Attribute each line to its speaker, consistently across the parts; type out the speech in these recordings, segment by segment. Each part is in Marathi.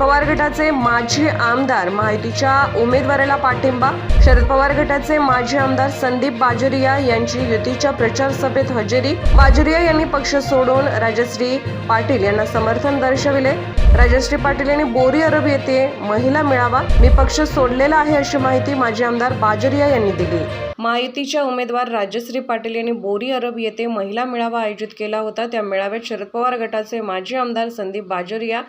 Speaker 1: पवार गटाचे माजी आमदार माहितीच्या उमेदवाराला पाठिंबा. शरद पवार गटाचे माजी आमदार संदीप बाजोरिया यांची युतीच्या प्रचार सभेत हजेरी. बाजोरिया यांनी पक्ष सोडून राजश्री पाटील यांना समर्थन दर्शविले. राजश्री पाटील यांनी बोरी अरब येथे महिला मेळावा. मी पक्ष सोडलेला आहे अशी माहिती माजी आमदार बाजोरिया यांनी दिली. माहितीच्या उमेदवार राजश्री पाटील यांनी बोरी अरब येथे महिला मेळावा आयोजित केला होता. त्या मेळाव्यात शरद पवार गटाचे माजी आमदार संदीप बाजोरिया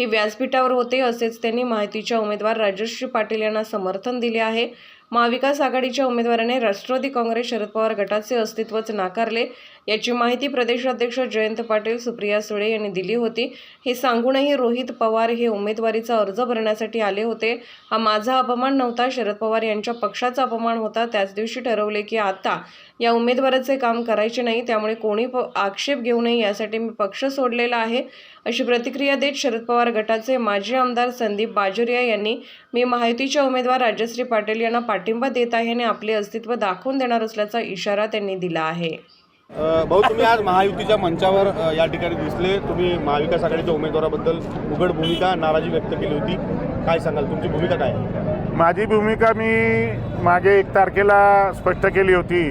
Speaker 1: हे व्यासपीठावर होते असेच त्यांनी माहितीच्या उमेदवार राजश्री पाटील यांना समर्थन दिले आहे. महाविकास आघाडीच्या उमेदवाराने राष्ट्रवादी काँग्रेस शरद पवार गटाचे अस्तित्वच नाकारले याची माहिती प्रदेशाध्यक्ष जयंत पाटील सुप्रिया सुळे यांनी दिली होती. हे सांगूनही रोहित पवार हे उमेदवारीचा अर्ज भरण्यासाठी आले होते. हा माझा अपमान नव्हता शरद पवार यांच्या पक्षाचा अपमान होता. त्याच दिवशी ठरवले की आता या उमेदवाराचे काम करायचे नाही त्यामुळे कोणी प आक्षेप घेऊ नये यासाठी मी पक्ष सोडलेला आहे. अशी प्रतिक्रिया देत शरद पवार गटाचे माजी आमदार संदीप बाजोरिया यांनी मी माहितीच्या उमेदवार राजश्री पाटील यांना पाठिंबा देत आहे आणि आपले अस्तित्व दाखवून देणार असल्याचा इशारा त्यांनी दिला आहे.
Speaker 2: भाऊ तुम्ही आज महायुतीच्या मंचावर या ठिकाणी दिसले. तुम्ही महाविकास आघाडीच्या उमेदवाराबद्दल उघड भूमिका नाराजी व्यक्त केली होती. काय सांगाल? तुमची भूमिका काय?
Speaker 3: माझी भूमिका मी मागे एक तारखेला स्पष्ट केली होती.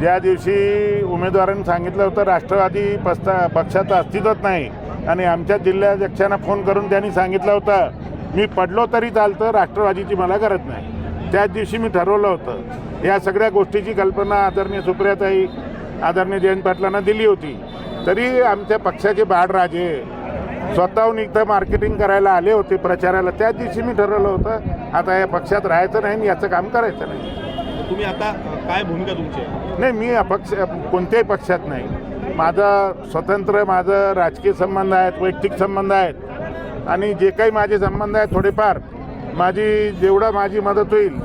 Speaker 3: ज्या दिवशी उमेदवारांनी सांगितलं होतं राष्ट्रवादी पस्ता पक्षाचं अस्तित्वच नाही. आणि आमच्या जिल्हाध्यक्षांना फोन करून त्यांनी सांगितलं होतं मी पडलो तरी चालतं राष्ट्रवादीची मला गरज नाही. त्याच दिवशी मी ठरवलं होतं. या सगळ्या गोष्टीची कल्पना आदरणीय सुप्रियाताई आदरणीय जयंत पाटलांना दिली होती. तरी आमच्या पक्षाचे बाळराजे स्वतःहून इथं मार्केटिंग करायला आले होते प्रचाराला. त्याच दिवशी मी ठरवलं होतं आता या पक्षात राहायचं नाही आणि याचं काम करायचं नाही.
Speaker 2: तुम्ही आता काय भूमिका तुमची
Speaker 3: नाही मी अपक्ष कोणत्याही पक्षात नाही. माझं स्वतंत्र माझं राजकीय संबंध आहेत वैयक्तिक संबंध आहेत. आणि जे काही माझे संबंध आहेत थोडेफार माझी जेवढं माझी मदत होईल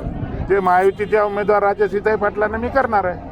Speaker 3: ते महायुतीच्या उमेदवार राजसीताई पाटलांना मी करणार आहे.